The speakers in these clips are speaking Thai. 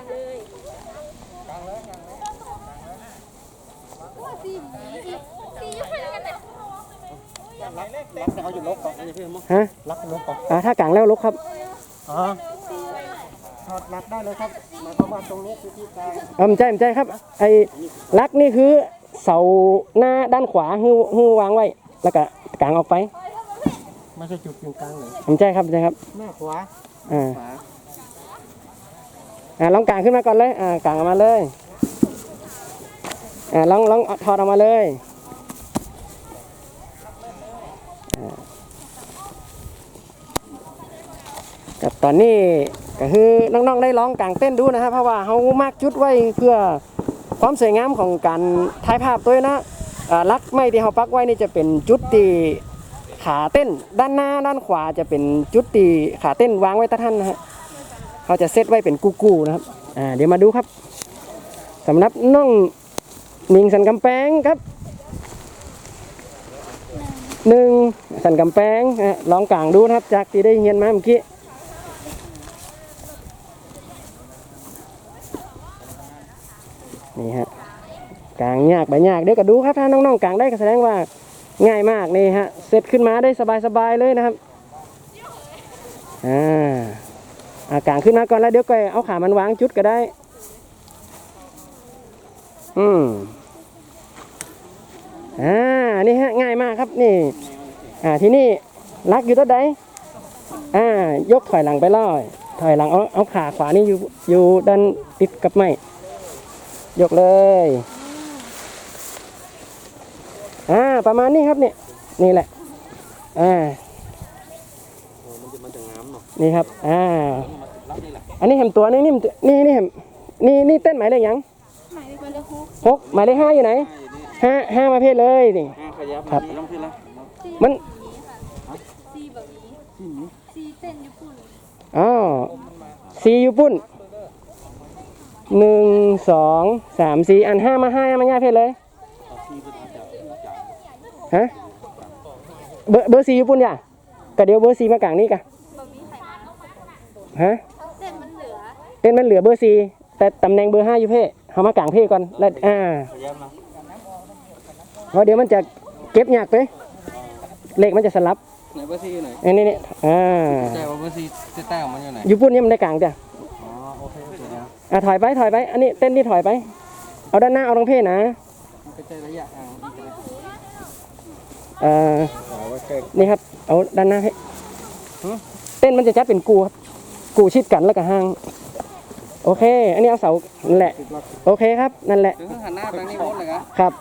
างเลยกลางเลยกลางเลยว่าสีสียุ่งกันเลยรักเขาอยู่ลบก่อนฮะรักลบก่อนอ่าถ้ากางแล้วลบครับอ๋อถอดรักได้เลยครับมายความว่าตรงนี้คือที่กางเออใจมใจครับ ไอ้รักนี่คือเสาหน้าด้านขวาฮื้อหื้อวางไว้ แล้วก็กางออกไปไม่ใช่จุดอยู่กลางเลยผมใจครับใจครับ หน้าขวาอ่า อ่าลองกางขึ้นมาก่อนเลยอ่ากางออกมาเลยอ่าลองลองถอดออกมาเลยกับตอนนี้ก็คือน้องๆได้ลองกางเต้นดูนะครับเพราะว่าเขามากจุดไว้เพื่อความสวยงามของการถ่ายภาพตัวนะอ่าลักไม้ที่เขาปักไว้นี่จะเป็นจุดที่ขาเต้น ด้านหน้าด้านขวาจะเป็นจุดที่ขาเต้นวางไว้ตะท่านนะฮะ เขาจะเซตไว้เป็นกูกูนะครับอ่าเดี๋ยวมาดูครับสำหรับน้องหนิงสันกำแพงครับหนึ่งสันกำแพงลองกลางดูนะครับ จากที่ได้เรียนมาเมื่อกี้นี่ฮะกลางยากไปยากเดี๋ยวก็ดูครับถ้าน้องๆกลางได้ก็แสดงว่าง่ายมากนี่ฮะเซตขึ้นมาได้สบายๆเลยนะครับอ่า อากางขึ้นมาก่อนแล้วเดี๋ยวก็เอาขามันวางจุดก็ได้ อืมอ่า นี่ฮะง่ายมากครับนี่ อ่าที่นี่ลักอยู่ตัวใดอ่ายกถอยหลังไปล่อยถอยหลังเอาเอาขาขวานี่อยู่อยู่ด้านติดกับไม้ยกเลยอ่าประมาณนี้ครับเนี่ยนี่แหละอ่านี่ครับอ่า อันนี้เห็นตัวนึงนี่มันนี่นี่เห็นนี่นี่เต้นหมายเลขหยังหมายเลขมันจะฮุกหกหมายเลขห้าอยู่ไหนห้าห้าประเภทเลยนี่ห้าขยับครับลองขึ้นแล้วมันสี่แบบนี้สี่เต้นญี่ปุ่นอ๋อสี่อยู่ปุ่นหนึ่งสองสามสี่อันห้ามาห้ามาห้าเพศเลยฮะเบอร์เบอร์สี่อยู่ปุ่นอย่ะก็เดี๋ยวเบอร์สี่มากลางนี่กะแบบนี้ไข่ฮะ เต้นมันเหลือเบอร์สี่แต่ตำแหน่งเบอร์ห้าอยู่เพศเอามากลางเพศก่อนแล้วอ่าขยับนะเพราะเดี๋ยวมันจะเก็บยากไปเลขมันจะสลับไหนเบอร์ซีไหนอันนี้นี่อ่าใจว่าเบอร์ซีจะแต้ของมันอยู่ไหนอยู่ปุ่นนี่มันได้กลางจ้ะอ๋อโอเคโอเคนะอะถอยไปถอยไป อันนี้เต้นนี่ถอยไป เอาด้านหน้าเอาตรงเพศนะมันก็ใจระยะห่างอีกนะเอ่อว่าเกิดนี่ครับ เอาด้านหน้าให้เต้นมันจะจัดเป็นกูครับ กูชิดกันแล้วก็ห่าง โอเค อันนี้เอาเสานั่นแหละ โอเคครับ นั่นแหละ ถึงหันหน้าไปนี่หมดเลยครับครับ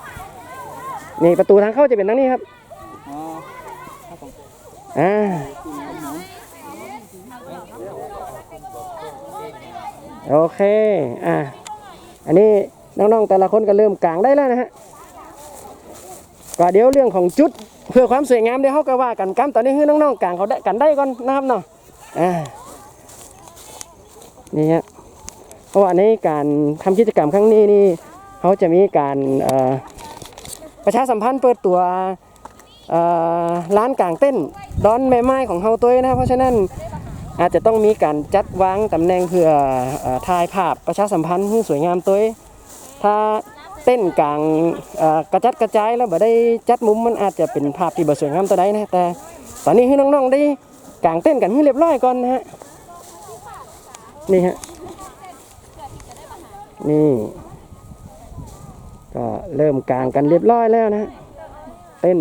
นี่ประตูทางเข้าจะเป็นทางนี้ครับ อ๋ออ่า โอเค อ่า อันนี้น้องๆแต่ละคนก็เริ่มกลางได้แล้วนะฮะ ก็เดี๋ยวเรื่องของจุดเพื่อความสวยงามเดี๋ยวเขาก็ว่ากันกันตอนนี้คือน้องๆกลางเขาได้กันได้ก่อนนะครับเนาะ อ่า นี่ฮะ เพราะว่าในการทำกิจกรรมครั้งนี้นี่เขาจะมีการประชาสัมพันธ์เปิดตัวร้านกลางเต้นดอนแม่ไม้ของเฮาตัวนะเพราะฉะนั้นอาจจะต้องมีการจัดวางตำแหน่งเพื่ออถ่ายภาพประชาสัมพันธ์ให้สวยงามตัวถ้าเต้นกลางกระจัดกระจายแล้วบ่ได้จัดมุมมันอาจจะเป็นภาพที่บ่สวยงามตัวใดนะแต่ตอนนี้ให้น้องๆได้กลางเต้นกันให้เรียบร้อยก่อนนะฮะนี่ฮะ นี่ ก็เริ่มกลางกันเรียบร้อยแล้วนะเต้น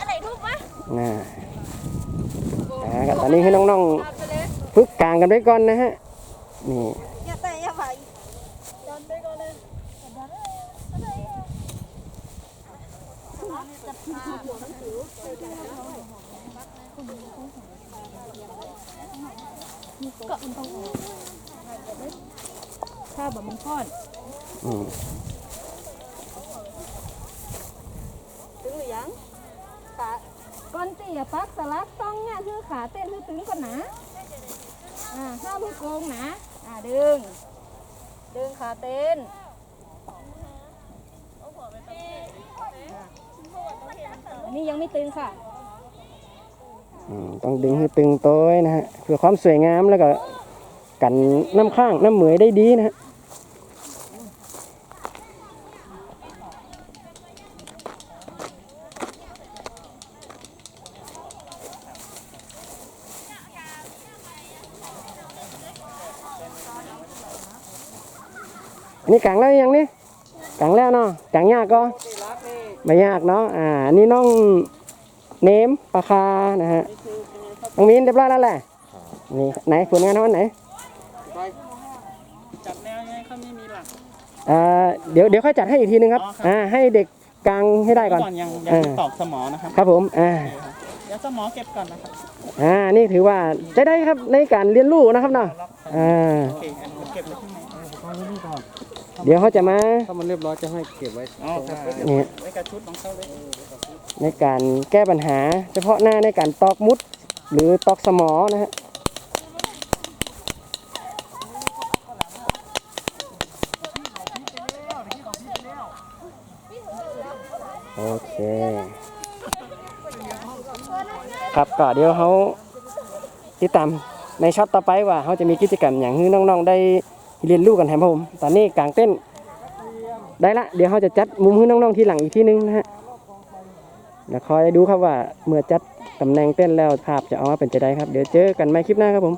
อะไรทุกวะนะอ่าตอนนี้ให้น้องๆ ฝึกกลางกันไว้ก่อนนะฮะ นี่ อย่าแต่อย่าไปดันไปก่อนเลย ถ้าแบบมันค่อนอืมถึงหรือยังขาก่อนตีอย่าปักสลักต้องเนี่ยคือขาเต้นคือตึงก่อนนะอ่าห้ามมือโกงนะ อ่าดึง ดึงขาเต้นอัน นี้ยังไม่ตึงค่ะอืมต้องดึงให้ตึงโต้ยนะฮะเพื่อความสวยงามแล้วก็กันน้ำข้างน้ำเหมยได้ดีนะฮะนนี้กลางแล้วยังนี่กลางแล้วเนาะกลางยากก็ ไม่ยากเนาะอ่าอันนี้น้องเนมปลาคานะฮะน้องมีนเรียบร้อยแล้วแหละนี่ไหนผลงานเขาอันไหนจับแนวยังไงเขาไม่มีหลักอ่าเดี๋ยวเดี๋ยวค่อยจัดให้อีกทีนึงครับอ๋อครับอ่าให้เด็กกลางให้ได้ก่อนก่อนยังยังเออไม่ตอกสมอนะครับครับผมอ่าเดี๋ยวสมอเก็บก่อนนะครับอ่านี่ถือว่าใช้ได้ครับในการเรียนรู้นะครับเนาะอ่า โอเคอันนี้เก็บไว้ที่ไหน เดี๋ยวเขาจะมาถ้ามันเรียบร้อยจะให้เก็บไว้อ๋อครับเนี่ยไว้กับชุดของเขาเลยในการแก้ปัญหา เฉพาะหน้าในการตอกมุด หรือตอกสมอนะฮะโอเค ครับก็เดี๋ยวเขาติดตามในช็อตต่อไปว่าเขาจะมีกิจกรรมอย่างให้น้องๆได้ เรียนรู้กันแทนผม ตอนนี้กลางเต้นได้ละ เดี๋ยวเขาจะจัดมุมให้น้องๆทีหลังอีกทีนึงนะฮะเดี๋ยวคอยดูครับว่าเมื่อจัดตำแหน่งเต้นแล้วภาพจะออกมาเป็นจะได้ครับ เดี๋ยวเจอกันใหม่คลิปหน้าครับผม